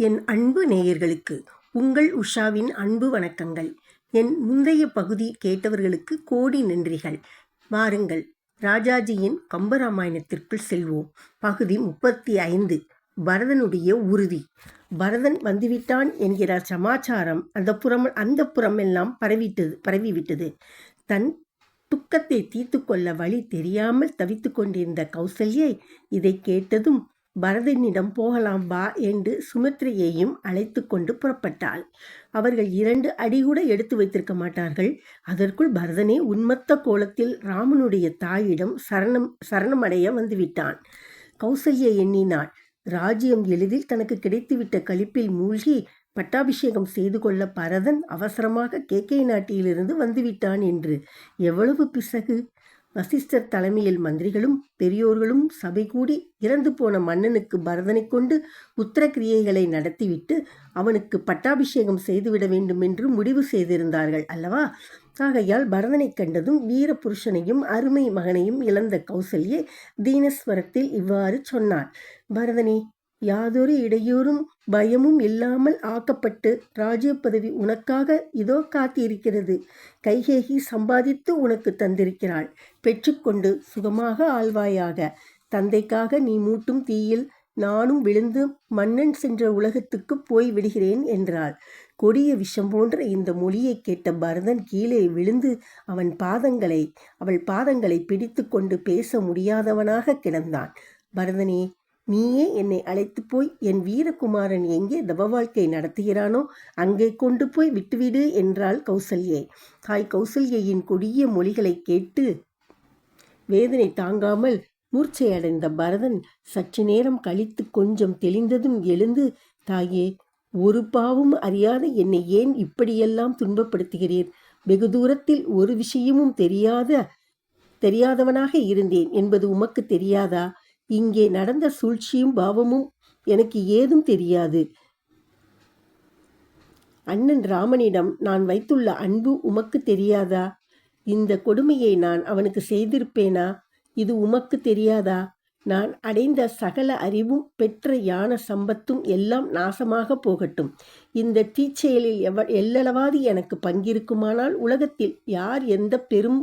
என் அன்பு நேயர்களுக்கு உங்கள் உஷாவின் அன்பு வணக்கங்கள். என் முந்தைய பகுதி கேட்டவர்களுக்கு கோடி நன்றிகள். வாருங்கள் ராஜாஜியின் கம்பராமாயணத்திற்குள் செல்வோம். பகுதி முப்பத்தி ஐந்து பரதனுடைய உறுதி. பரதன் வந்துவிட்டான் என்கிற சமாச்சாரம் அந்த புறம் அந்த புறமெல்லாம் பரவிட்டது பரவிவிட்டது. தன் துக்கத்தை தீர்த்து கொள்ள வழி தெரியாமல் தவித்து கொண்டிருந்த கௌசல்யை இதை கேட்டதும் பரதனிடம் போகலாம் வா என்று சுமித்ரையையும் அழைத்து கொண்டு புறப்பட்டாள். அவர்கள் இரண்டு அடி கூட எடுத்து வைத்திருக்க மாட்டார்கள். அதற்குள் பரதனே உன்மத்த கோலத்தில் ராமனுடைய தாயிடம் சரணம் சரணமடைய வந்துவிட்டான். கௌசல்யை எண்ணினாள். ராஜ்யம் எளிதில் தனக்கு கிடைத்துவிட்ட களிப்பில் மூழ்கி பட்டாபிஷேகம் செய்து கொள்ள பரதன் அவசரமாக கேக்கை நாட்டியிலிருந்து வந்துவிட்டான் என்று. எவ்வளவு பிசகு! வசிஷ்டர் தலைமையில் மந்திரிகளும் பெரியோர்களும் சபை கூடி இறந்து போன மன்னனுக்கு பரதனை கொண்டு உத்தர கிரியைகளை நடத்திவிட்டு அவனுக்கு பட்டாபிஷேகம் செய்துவிட வேண்டும் என்று முடிவு செய்திருந்தார்கள் அல்லவா? ஆகையால் பரதனை கண்டதும் வீர புருஷனையும் அருமை மகனையும் இழந்த கௌசல்யே தீனஸ்வரத்தில் இவ்வாறு சொன்னார். பரதனே யாதொரு இடையூறும் பயமும் இல்லாமல் ஆக்கப்பட்டு ராஜ்ய பதவி உனக்காக இதோ காத்திருக்கிறது. கைகேகி சம்பாதித்து உனக்கு தந்திருக்கிறாள். பெற்றுக்கொண்டு சுகமாக ஆழ்வாயாக. தந்தைக்காக நீ மூட்டும் தீயில் நானும் விழுந்து மன்னன் சென்ற உலகத்துக்கு போய் விடுகிறேன் என்றாள். கொடிய விஷம் போன்ற இந்த மொழியை கேட்ட பரதன் கீழே விழுந்து அவன் பாதங்களை அவள் பாதங்களை பிடித்து கொண்டு பேச முடியாதவனாக கிடந்தான். பரதனே நீயே என்னை அழைத்து போய் என் வீரகுமாரன் எங்கே தவ வாழ்க்கை நடத்துகிறானோ அங்கே கொண்டு போய் விட்டுவிடு என்றாள் கௌசல்யை. தாய் கௌசல்யையின் கொடிய மொழிகளை கேட்டு வேதனை தாங்காமல் மூர்ச்சையடைந்த பரதன் சற்று நேரம் கழித்து கொஞ்சம் தெளிந்ததும் எழுந்து தாயே ஒரு பாவும் அறியாத என்னை ஏன் இப்படியெல்லாம் துன்பப்படுத்துகிறீர்? வெகு தூரத்தில் ஒரு விஷயமும் தெரியாத தெரியாதவனாக இருந்தேன் என்பது உமக்கு தெரியாதா? இங்கே நடந்த சூழ்ச்சியும் பாவமும் எனக்கு ஏதும் தெரியாது. அண்ணன் ராமனிடம் நான் வைத்துள்ள அன்பு உமக்கு தெரியாதா? இந்த கொடுமையை நான் அவனுக்கு செய்திருப்பேனா? இது உமக்கு தெரியாதா? நான் அடைந்த சகல அறிவும் பெற்ற யான சம்பத்தும் எல்லாம் நாசமாக போகட்டும். இந்த தீச்செயலில் எவ எல்லளவாது எனக்கு பங்கிருக்குமானால் உலகத்தில் யார் எந்த பெரும்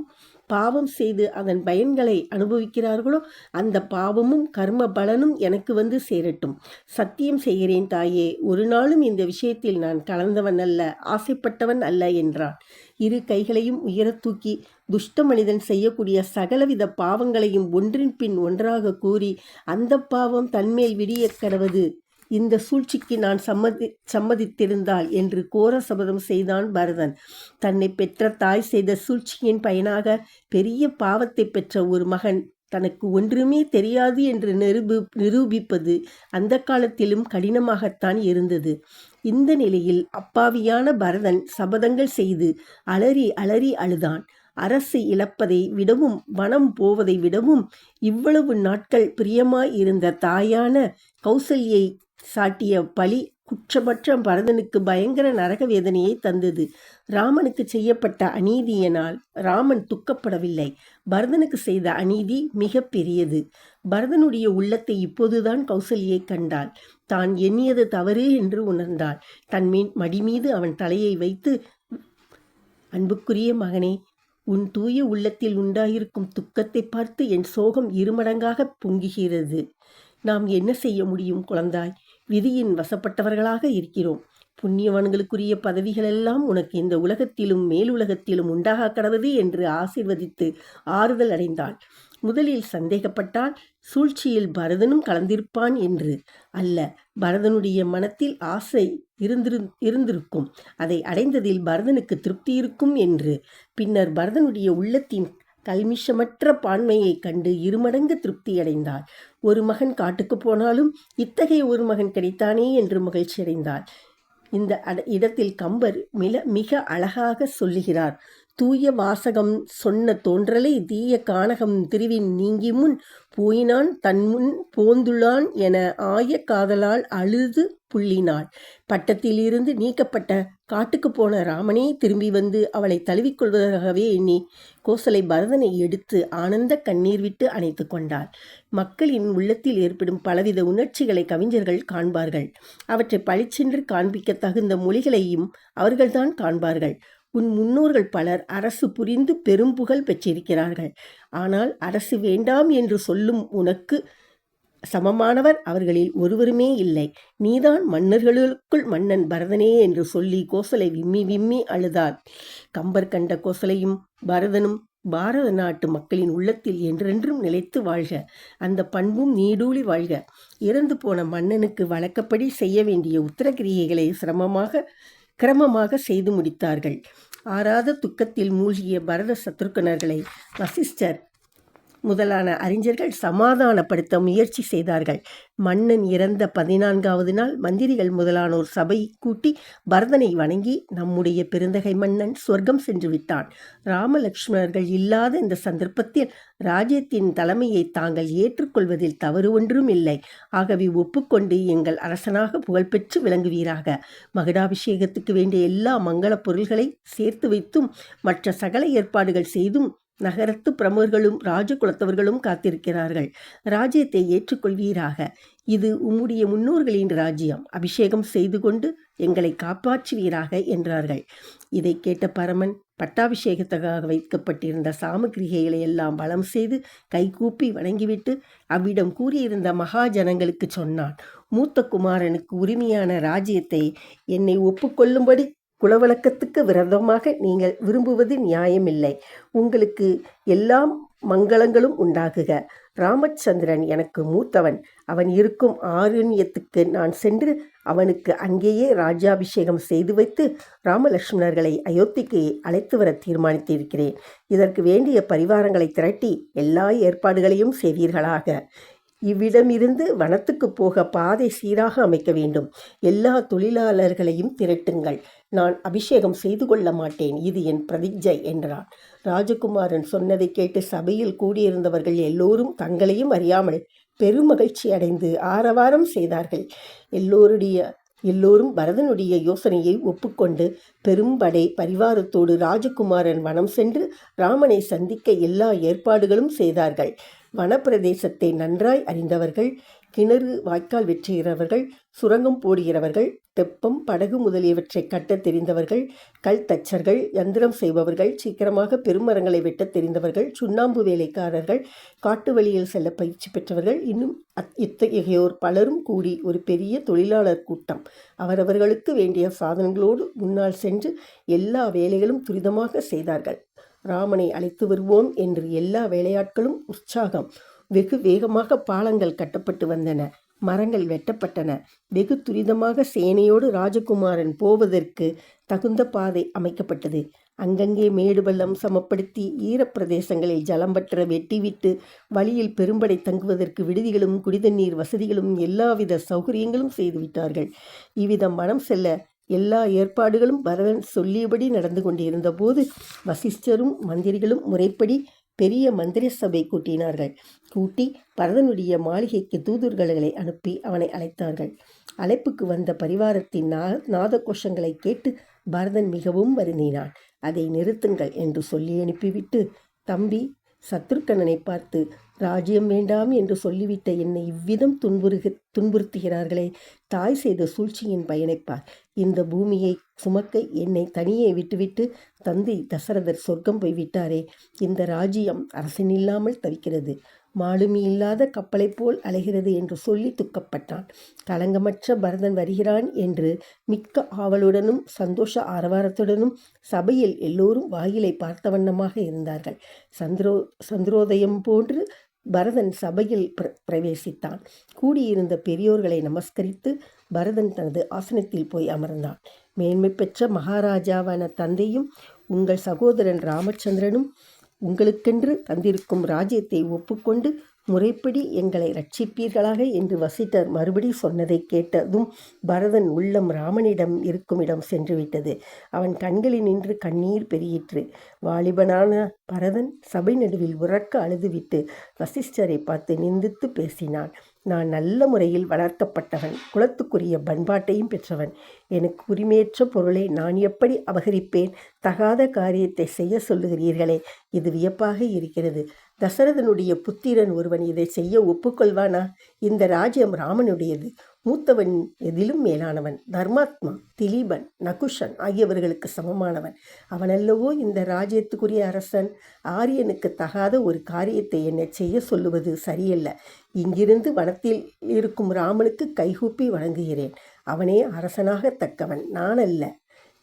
பாவம் செய்து அதன் பயன்களை அனுபவிக்கிறார்களோ அந்த பாவமும் கர்ம பலனும் எனக்கு வந்து சேரட்டும். சத்தியம் செய்கிறேன் தாயே ஒரு நாளும் இந்த விஷயத்தில் நான் கலந்தவன் அல்ல ஆசைப்பட்டவன் அல்ல என்றான். இரு கைகளையும் உயரத் தூக்கி துஷ்ட மனிதன் செய்யக்கூடிய சகலவித பாவங்களையும் ஒன்றின் பின் ஒன்றாக கூறி அந்த பாவம் தன்மேல் விடிய கடவது இந்த சூழ்ச்சிக்கு நான் சம்மதி சம்மதித்திருந்தாள் என்று கோர சபதம் செய்தான் பரதன். தன்னை பெற்ற தாய் செய்த சூழ்ச்சியின் பயனாக பெரிய பாவத்தை பெற்ற ஒரு மகன் தனக்கு ஒன்றுமே தெரியாது என்று நிரூபி நிரூபிப்பது அந்த காலத்திலும் கடினமாகத்தான் இருந்தது. இந்த நிலையில் அப்பாவியான பரதன் சபதங்கள் செய்து அலறி அலறி அழுதான். அரசு இழப்பதை விடவும் வனம் போவதை விடவும் இவ்வளவு நாட்கள் பிரியமாய் இருந்த தாயான கௌசல்யை சாட்டிய பழி குற்றமற்ற பரதனுக்கு பயங்கர நரக வேதனையை தந்தது. ராமனுக்கு செய்யப்பட்ட அநீதியினால் ராமன் துக்கப்படவில்லை. பரதனுக்கு செய்த அநீதி மிக பெரியது. பரதனுடைய உள்ளத்தை இப்போதுதான் கௌசல்யை கண்டாள். தான் எண்ணியது தவறு என்று உணர்ந்தாள். தன் மீன் மடிமீது அவன் தலையை வைத்து அன்புக்குரிய மகனே உன் தூய உள்ளத்தில் உண்டாயிருக்கும் துக்கத்தை பார்த்து என் சோகம் இருமடங்காக பொங்குகிறது. நாம் என்ன செய்ய முடியும் குழந்தாய்? விதியின் வசப்பட்டவர்களாக இருக்கிறோம். புண்ணியவான்களுக்குரிய பதவிகளெல்லாம் உனக்கு இந்த உலகத்திலும் மேலுலகத்திலும் உண்டாக கடவுது என்று ஆசிர்வதித்து ஆறுதல் அடைந்தாள். முதலில் சந்தேகப்பட்டால் சூழ்ச்சியில் பரதனும் கலந்திருப்பான் என்று. அல்ல பரதனுடைய மனத்தில் ஆசை இருந்திரு இருந்திருக்கும். அதை அடைந்ததில் பரதனுக்கு திருப்தி இருக்கும் என்று. பின்னர் பரதனுடைய உள்ளத்தின் கல்மிஷமற்ற பான்மையை கண்டு இருமடங்கு திருப்தியடைந்தாள். ஒரு மகன் காட்டுக்கு போனாலும் இத்தகைய ஒரு மகன் கிடைத்தானே என்று மகிழ்ச்சியடைந்தாள். இந்த இடத்தில் கம்பர் மிக மிக அழகாக சொல்லுகிறார். தூய வாசகம் சொன்ன தோன்றலை தீய கானகம் திருவின் நீங்கிமுன் போயினான் தன்முன் போந்துள்ளான் என ஆய காதலால் அழுது புள்ளினாள். பட்டத்திலிருந்து நீக்கப்பட்ட காட்டுக்கு போன ராமனே திரும்பி வந்து அவளை தழுவிக்கொள்வதாகவே எண்ணி கோசலை பரதனை எடுத்து ஆனந்த கண்ணீர் விட்டு அணைத்து கொண்டாள். மக்களின் உள்ளத்தில் ஏற்படும் பலவித உணர்ச்சிகளை கவிஞர்கள் காண்பார்கள். அவற்றை பளிச்சென்று காண்பிக்க தகுந்த மொழிகளையும் அவர்கள்தான் காண்பார்கள். உன் முன்னோர்கள் பலர் அரசு புரிந்து பெரும்புகழ் பெற்றிருக்கிறார்கள். ஆனால் அரசு வேண்டாம் என்று சொல்லும் உனக்கு சமமானவர் அவர்களில் ஒருவருமே இல்லை. நீதான் மன்னர்களுக்குள் மன்னன் பரதனே என்று சொல்லி கோசலை விம்மி விம்மி அழுதார் கம்பர் கண்ட கோசலையும் பரதனும் பாரத நாட்டு மக்களின் உள்ளத்தில் என்றென்றும் நிலைத்து வாழ்க. அந்த பண்பும் நீடூழி வாழ்க. இறந்து போன மன்னனுக்கு வழக்கப்படி செய்ய வேண்டிய உத்தரகிரியைகளை சிரமமாக கிரமமாக செய்து முடித்தார்கள். ஆறாத துக்கத்தில் மூழ்கிய பரத சத்ருக்கனர்களை வசிஷ்டர் முதலான அறிஞர்கள் சமாதானப்படுத்த முயற்சி செய்தார்கள். மன்னன் இறந்த பதினான்காவது நாள் மந்திரிகள் முதலானோர் சபை கூட்டி பரதனை வணங்கி நம்முடைய பெருந்தகை மன்னன் சொர்க்கம் சென்று விட்டான். ராமலக்ஷ்மணர்கள் இல்லாத இந்த சந்தர்ப்பத்தில் ராஜ்யத்தின் தலைமையை தாங்கள் ஏற்றுக்கொள்வதில் தவறு ஒன்றும் இல்லை. ஆகவே ஒப்புக்கொண்டு எங்கள் அரசனாக புகழ்பெற்று விளங்குவீராக. மகுடாபிஷேகத்துக்கு வேண்டிய எல்லா மங்கள பொருள்களை சேர்த்து வைத்தும் மற்ற சகல ஏற்பாடுகள் செய்தும் நகரத்து பிரமுகர்களும் ராஜகுலத்தவர்களும் காத்திருக்கிறார்கள். ராஜ்யத்தை ஏற்றுக்கொள்வீராக. இது உம்முடைய முன்னோர்களின் ராஜ்யம். அபிஷேகம் செய்து கொண்டு எங்களை காப்பாற்றுவீராக என்றார்கள். இதை கேட்ட பரமன் பட்டாபிஷேகத்துக்காக வைக்கப்பட்டிருந்த சாமகிரிகைகளை எல்லாம் வளம் செய்து கைகூப்பி வணங்கிவிட்டு அவ்விடம் கூறியிருந்த மகாஜனங்களுக்கு சொன்னான் மூத்த குமாரனுக்கு உரிமையான ராஜ்யத்தை என்னை ஒப்புக்கொள்ளும்படி குலவழக்கத்துக்கு விரதமாக நீங்கள் விரும்புவது நியாயமில்லை. உங்களுக்கு எல்லாம் மங்களங்களும் உண்டாகுக. ராமச்சந்திரன் எனக்கு மூத்தவன். அவன் இருக்கும் ஆரண்யத்துக்கு நான் சென்று அவனுக்கு அங்கேயே ராஜாபிஷேகம் செய்து வைத்து ராமலட்சுமணர்களை அயோத்திக்கு அழைத்து வர தீர்மானித்திருக்கிறேன். இதற்கு வேண்டிய பரிவாரங்களை திரட்டி எல்லா ஏற்பாடுகளையும் செய்வீர்களாக. இவ்விடமிருந்து வனத்துக்கு போக பாதை சீராக அமைக்க வேண்டும். எல்லா தொழிலாளர்களையும் திரட்டுங்கள். நான் அபிஷேகம் செய்து கொள்ள மாட்டேன். இது என் பிரதிஜை என்றான். ராஜகுமாரன் சொன்னதை கேட்டு சபையில் கூடியிருந்தவர்கள் எல்லோரும் தங்களையும் அறியாமல் பெருமகிழ்ச்சி அடைந்து ஆரவாரம் செய்தார்கள். எல்லோருடைய எல்லோரும் பரதனுடைய யோசனையை ஒப்புக்கொண்டு பெரும்படை பரிவாரத்தோடு ராஜகுமாரன் வனம் சென்று ராமனை சந்திக்க எல்லா ஏற்பாடுகளும் செய்தார்கள். வனப்பிரதேசத்தை நன்றாய் அறிந்தவர்கள் கிணறு வாய்க்கால் வெற்றுகிறவர்கள் சுரங்கம் போடுகிறவர்கள் தெப்பம் படகு முதலியவற்றை கட்டத் தெரிந்தவர்கள் கல் தச்சர்கள் யந்திரம் செய்பவர்கள் சீக்கிரமாக பெருமரங்களை வெட்டத் தெரிந்தவர்கள் சுண்ணாம்பு வேலைக்காரர்கள் காட்டு வழியில் செல்ல பயிற்சி பெற்றவர்கள் இன்னும் அத் இத்தகையோர் பலரும் கூடி ஒரு பெரிய தொழிலாளர் கூட்டம். அவரவர்களுக்கு வேண்டிய சாதனங்களோடு முன்னால் சென்று எல்லா வேலைகளும் துரிதமாக செய்தார்கள். ராமனை அழைத்து வருவோம் என்று எல்லா வேலையாட்களும் உற்சாகம். வெகு வேகமாக பாலங்கள் கட்டப்பட்டு வந்தன. மரங்கள் வெட்டப்பட்டன. வெகு துரிதமாக சேனையோடு ராஜகுமாரன் போவதற்கு தகுந்த பாதை அமைக்கப்பட்டது. அங்கங்கே மேடு பள்ளம் சமப்படுத்தி ஈரப்பிரதேசங்களில் ஜலம் பற்ற வெட்டிவிட்டு வழியில் பெரும்படை தங்குவதற்கு விடுதிகளும் குடிதண்ணீர் வசதிகளும் எல்லாவித சௌகரியங்களும் செய்துவிட்டார்கள். இவ்விதம் மனம் செல்ல எல்லா ஏற்பாடுகளும் பரதன் சொல்லியபடி நடந்து கொண்டிருந்த போது வசிஷ்டரும் மந்திரிகளும் முறைப்படி பெரிய மந்திர சபை கூட்டினார்கள். கூட்டி பரதனுடைய மாளிகைக்கு தூதுர்களை அனுப்பி அவனை அழைத்தார்கள். அழைப்புக்கு வந்த பரிவாரத்தின் நா நாத கோஷங்களை கேட்டு பரதன் மிகவும் வருந்தினான். அதை நிறுத்துங்கள் என்று சொல்லி அனுப்பிவிட்டு தம்பி சத்ருக்கண்ணனை பார்த்து ராஜ்யம் வேண்டாம் என்று சொல்லிவிட்ட என்னை இவ்விதம் துன்புறுக துன்புறுத்துகிறார்களே. தாய் செய்த சூழ்ச்சியின் பயனைப்பார் இந்த பூமியை சுமக்க என்னை தனியே விட்டுவிட்டு தந்தை தசரதர் சொர்க்கம் போய்விட்டாரே. இந்த ராஜ்யம் அரசனில்லாமல் தவிக்கிறது. மாலுமி இல்லாத கப்பலைப் போல் அலைகிறது என்று சொல்லி துக்கப்பட்டான். களங்கமற்ற பரதன் வருகிறான் என்று மிக்க ஆவலுடனும் சந்தோஷ ஆரவாரத்துடனும் சபையில் எல்லோரும் வாயிலை பார்த்த வண்ணமாக இருந்தார்கள். சந்திரோ சந்திரோதயம் போன்று பரதன் சபையில் பிர பிரவேசித்தான். கூடியிருந்த பெரியோர்களை நமஸ்கரித்து பரதன் தனது ஆசனத்தில் போய் அமர்ந்தான். மேன்மை பெற்ற மகாராஜாவான தந்தையும் உங்கள் சகோதரன் ராமச்சந்திரனும் உங்களுக்கென்று தந்திருக்கும் ராஜ்யத்தை ஒப்புக்கொண்டு முறைப்படி எங்களை ரட்சிப்பீர்களாக என்று வசிட்டர் மறுபடி சொன்னதை கேட்டதும் பரதன் உள்ளம் ராமனிடம் இருக்குமிடம் சென்றுவிட்டது. அவன் கண்களில் நின்று கண்ணீர் பெருகிற்று. வாலிபனான பரதன் சபை நடுவில் உறக்க அழுதுவிட்டு வசிஷ்டரை பார்த்து நிந்தித்து பேசினான். நான் நல்ல முறையில் வளர்க்கப்பட்டவன் குலத்துக்குரிய பண்பாட்டையும் பெற்றவன். எனக்கு உரிமையற்ற பொருளை நான் எப்படி அபகரிப்பேன்? தகாத காரியத்தை செய்ய சொல்லுகிறீர்களே இது வியப்பாக இருக்கிறது. தசரதனுடைய புத்திரன் ஒருவன் இதை செய்ய ஒப்புக்கொள்வானா? இந்த ராஜ்யம் ராமனுடையது. மூத்தவன் எதிலும் மேலானவன். தர்மாத்மா திலீபன் நகுஷன் ஆகியவர்களுக்கு சமமானவன். அவனல்லவோ இந்த ராஜ்யத்துக்குரிய அரசன். ஆரியனுக்கு தகாத ஒரு காரியத்தை என்னை செய்ய சொல்லுவது சரியல்ல. இங்கிருந்து வனத்தில் இருக்கும் ராமனுக்கு கைகூப்பி வணங்குகிறேன். அவனே அரசனாக தக்கவன் நான் அல்ல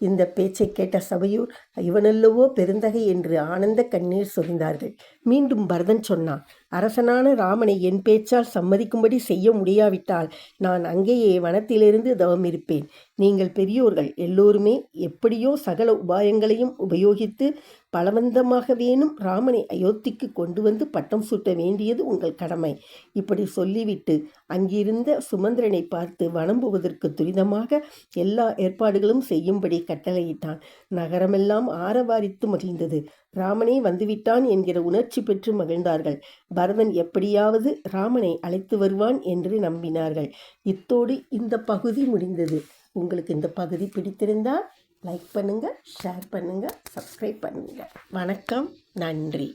இந்த பேச்சை கேட்ட சபையூர் இவனல்லவோ பெருந்தகை என்று ஆனந்த கண்ணீர் சொரிந்தார்கள். மீண்டும் பரதன் சொன்னான் அரசனான ராமனை என் பேச்சால் சம்மதிக்கும்படி செய்ய முடியாவிட்டால் நான் அங்கேயே வனத்திலிருந்து தவம் இருப்பேன் நீங்கள் பெரியோர்கள் எல்லோருமே எப்படியோ சகல உபாயங்களையும் உபயோகித்து பலவந்தமாகவேனும் ராமனை அயோத்திக்கு கொண்டு வந்து பட்டம் சூட்ட வேண்டியது உங்கள் கடமை. இப்படி சொல்லிவிட்டு அங்கிருந்த சுமந்திரனை பார்த்து வணம்புவதற்கு துரிதமாக எல்லா ஏற்பாடுகளும் செய்யும்படி கட்டளையிட்டான். நகரமெல்லாம் ஆரவாரித்து மகிழ்ந்தது. ராமனே வந்துவிட்டான் என்கிற உணர்ச்சி பெற்று மகிழ்ந்தார்கள். பரதன் எப்படியாவது ராமனை அழைத்து வருவான் என்று நம்பினார்கள். இத்தோடு இந்த பகுதி முடிந்தது. உங்களுக்கு இந்த பகுதி பிடித்திருந்தால் லைக் பண்ணுங்கள் ஷேர் பண்ணுங்கள் சப்ஸ்கிரைப் பண்ணுங்கள் வணக்கம் நன்றி.